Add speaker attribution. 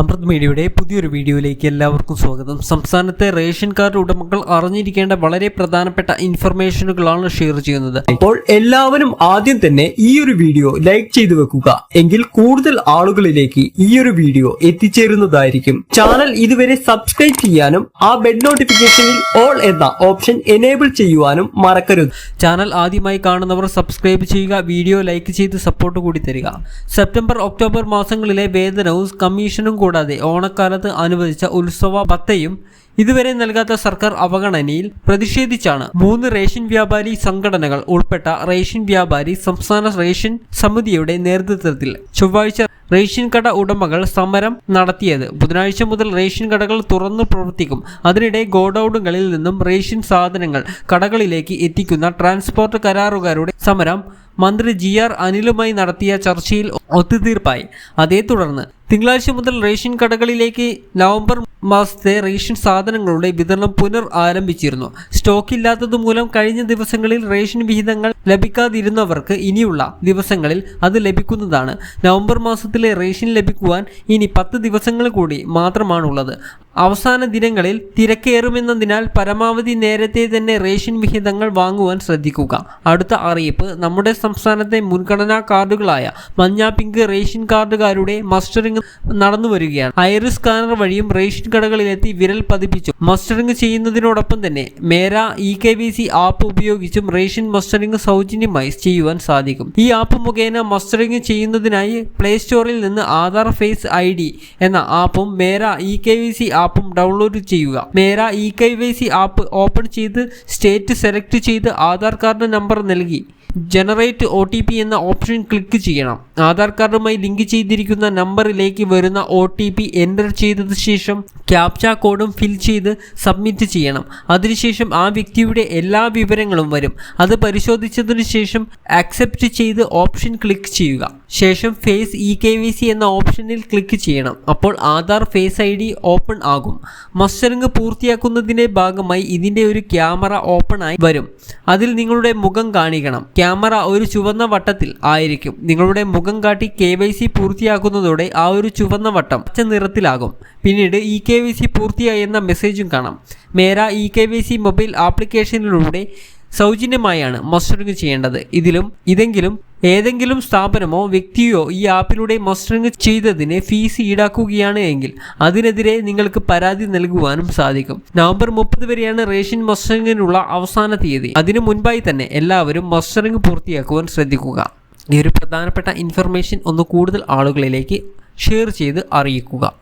Speaker 1: അമൃത് മീഡിയയുടെ പുതിയൊരു വീഡിയോയിലേക്ക് എല്ലാവർക്കും സ്വാഗതം. സംസ്ഥാനത്തെ റേഷൻ കാർഡ് ഉടമകൾ അറിഞ്ഞിരിക്കേണ്ട വളരെ പ്രധാനപ്പെട്ട ഇൻഫർമേഷനുകളാണ് ഷെയർ ചെയ്യുന്നത്.
Speaker 2: അപ്പോൾ എല്ലാവരും ആദ്യം തന്നെ ഈ ഒരു വീഡിയോ ലൈക്ക് ചെയ്തു വെക്കുക. എങ്കിൽ കൂടുതൽ ആളുകളിലേക്ക് ഈ ഒരു വീഡിയോ എത്തിച്ചേരുന്നതായിരിക്കും. ചാനൽ ഇതുവരെ സബ്സ്ക്രൈബ് ചെയ്യാനും ആ ബെഡ് നോട്ടിഫിക്കേഷനിൽ ഓൾ എന്ന ഓപ്ഷൻ എനേബിൾ ചെയ്യുവാനും മറക്കരുത്.
Speaker 1: ചാനൽ ആദ്യമായി കാണുന്നവർ സബ്സ്ക്രൈബ് ചെയ്യുക വീഡിയോ ലൈക്ക് ചെയ്ത് സപ്പോർട്ട് കൂടി തരിക. സെപ്റ്റംബർ ഒക്ടോബർ മാസങ്ങളിലെ വേതനവും കമ്മീഷനും കൂടാതെ ഓണക്കാലത്ത് അനുവദിച്ച ഉത്സവ ഭത്തയും ഇതുവരെ നൽകാത്ത സർക്കാർ അവഗണനയിൽ പ്രതിഷേധിച്ചാണ് മൂന്ന് റേഷൻ വ്യാപാരി സംഘടനകൾ ഉൾപ്പെട്ട റേഷൻ വ്യാപാരി സംസ്ഥാന റേഷൻ സമിതിയുടെ നേതൃത്വത്തിൽ ചൊവ്വാഴ്ച റേഷൻ കട ഉടമകൾ സമരം നടത്തിയത്. ബുധനാഴ്ച മുതൽ റേഷൻ കടകൾ തുറന്നു പ്രവർത്തിക്കും. അതിനിടെ ഗോഡൌണുകളിൽ നിന്നും റേഷൻ സാധനങ്ങൾ കടകളിലേക്ക് എത്തിക്കുന്ന ട്രാൻസ്പോർട്ട് കരാറുകാരുടെ സമരം മന്ത്രി ജി ആർ അനിലുമായി നടത്തിയ ചർച്ചയിൽ ഒത്തുതീർപ്പായി. അതേ തുടർന്ന് തിങ്കളാഴ്ച മുതൽ റേഷൻ കടകളിലേക്ക് നവംബർ മാസത്തെ റേഷൻ സാധനങ്ങളുടെ വിതരണം പുനർ ആരംഭിച്ചിരുന്നു സ്റ്റോക്ക് ഇല്ലാത്തത് മൂലം കഴിഞ്ഞ ദിവസങ്ങളിൽ റേഷൻ വിഹിതങ്ങൾ ലഭിക്കാതിരുന്നവർക്ക് ഇനിയുള്ള ദിവസങ്ങളിൽ അത് ലഭിക്കുന്നതാണ്. നവംബർ മാസത്തിലെ റേഷൻ ലഭിക്കുവാൻ ഇനി പത്ത് ദിവസങ്ങൾ കൂടി മാത്രമാണുള്ളത്. അവസാന ദിനങ്ങളിൽ തിരക്കേറുമെന്നതിനാൽ പരമാവധി നേരത്തെ തന്നെ റേഷൻ വിഹിതങ്ങൾ വാങ്ങുവാൻ ശ്രദ്ധിക്കുക. അടുത്ത അറിയിപ്പ് നമ്മുടെ സംസ്ഥാനത്തെ മുൻഗണനാ കാർഡുകളായ മഞ്ഞ പിങ്ക് റേഷൻ കാർഡുകാരുടെ മസ്റ്ററിംഗ് നടന്നു വരികയാണ്. ഐറിസ് സ്കാനർ വഴിയും റേഷൻ കടകളിലെത്തി വിരൽ പതിപ്പിച്ചു. മസ്റ്ററിംഗ് ചെയ്യുന്നതിനോടൊപ്പം തന്നെ Mera E K V C app ഉപയോഗിച്ചും റേഷൻ മസ്റ്ററിംഗ് സൗജന്യമായി ചെയ്യുവാൻ സാധിക്കും. ഈ ആപ്പ് മുഖേന മസ്റ്ററിംഗ് ചെയ്യുന്നതിനായി പ്ലേ സ്റ്റോറിൽ നിന്ന് ആധാർ ഫേസ് ഐ ഡി എന്ന ആപ്പും Mera E K V C ആപ്പും ഡൗൺലോഡ് ചെയ്യുക. Mera E K Y C app open ചെയ്ത് സ്റ്റേറ്റ് സെലക്ട് ചെയ്ത് ആധാർ കാർഡ് നമ്പർ നൽകി. ജനറേറ്റ് ഒ ടി പി എന്ന ഓപ്ഷൻ ക്ലിക്ക് ചെയ്യണം. ആധാർ കാർഡുമായി ലിങ്ക് ചെയ്തിരിക്കുന്ന നമ്പറിലേക്ക് വരുന്ന ഒ ടി പി എന്റർ ചെയ്തതിനു ശേഷം ക്യാപ്ച കോഡും ഫിൽ ചെയ്ത് സബ്മിറ്റ് ചെയ്യണം. അതിനുശേഷം ആ വ്യക്തിയുടെ എല്ലാ വിവരങ്ങളും വരും. അത് പരിശോധിച്ചതിനു ശേഷം അക്സെപ്റ്റ് ചെയ്ത് ഓപ്ഷൻ ക്ലിക്ക് ചെയ്യുക. ശേഷം face E K V C എന്ന ഓപ്ഷനിൽ ക്ലിക്ക് ചെയ്യണം. അപ്പോൾ Aadhaar face I D open ആകും. മസ്റ്ററിംഗ് പൂർത്തിയാക്കുന്നതിന്റെ ഭാഗമായി ഇതിന്റെ ഒരു ക്യാമറ ഓപ്പൺ ആയി വരും. അതിൽ നിങ്ങളുടെ മുഖം കാണിക്കണം. ക്യാമറ ഒരു ചുവന്ന വട്ടത്തിൽ ആയിരിക്കും. നിങ്ങളുടെ മുഖം കാട്ടി കെ വൈ സി പൂർത്തിയാക്കുന്നതോടെ ആ ഒരു ചുവന്ന വട്ടം പച്ച നിറത്തിലാകും. പിന്നീട് ഇ കെ വി സി പൂർത്തിയായി എന്ന മെസ്സേജും കാണാം. Mera E K V C mobile ആപ്ലിക്കേഷനിലൂടെ സൗജന്യമായാണ് മസ്റ്ററിംഗ് ചെയ്യേണ്ടത്. ഇതിലും ഇതെങ്കിലും ഏതെങ്കിലും സ്ഥാപനമോ വ്യക്തിയോ ഈ ആപ്പിലൂടെ മസ്റ്ററിംഗ് ചെയ്തതിന് ഫീസ് ഈടാക്കുകയാണ് എങ്കിൽ അതിനെതിരെ നിങ്ങൾക്ക് പരാതി നൽകുവാനും സാധിക്കും. നവംബർ മുപ്പത് വരെയാണ് റേഷൻ മസ്റ്ററിംഗിനുള്ള അവസാന തീയതി. അതിനു മുൻപായി തന്നെ എല്ലാവരും മസ്റ്ററിംഗ് പൂർത്തിയാക്കുവാൻ ശ്രദ്ധിക്കുക. ഈ ഒരു പ്രധാനപ്പെട്ട ഇൻഫർമേഷൻ ഒന്ന് കൂടുതൽ ആളുകളിലേക്ക് ഷെയർ ചെയ്ത് അറിയിക്കുക.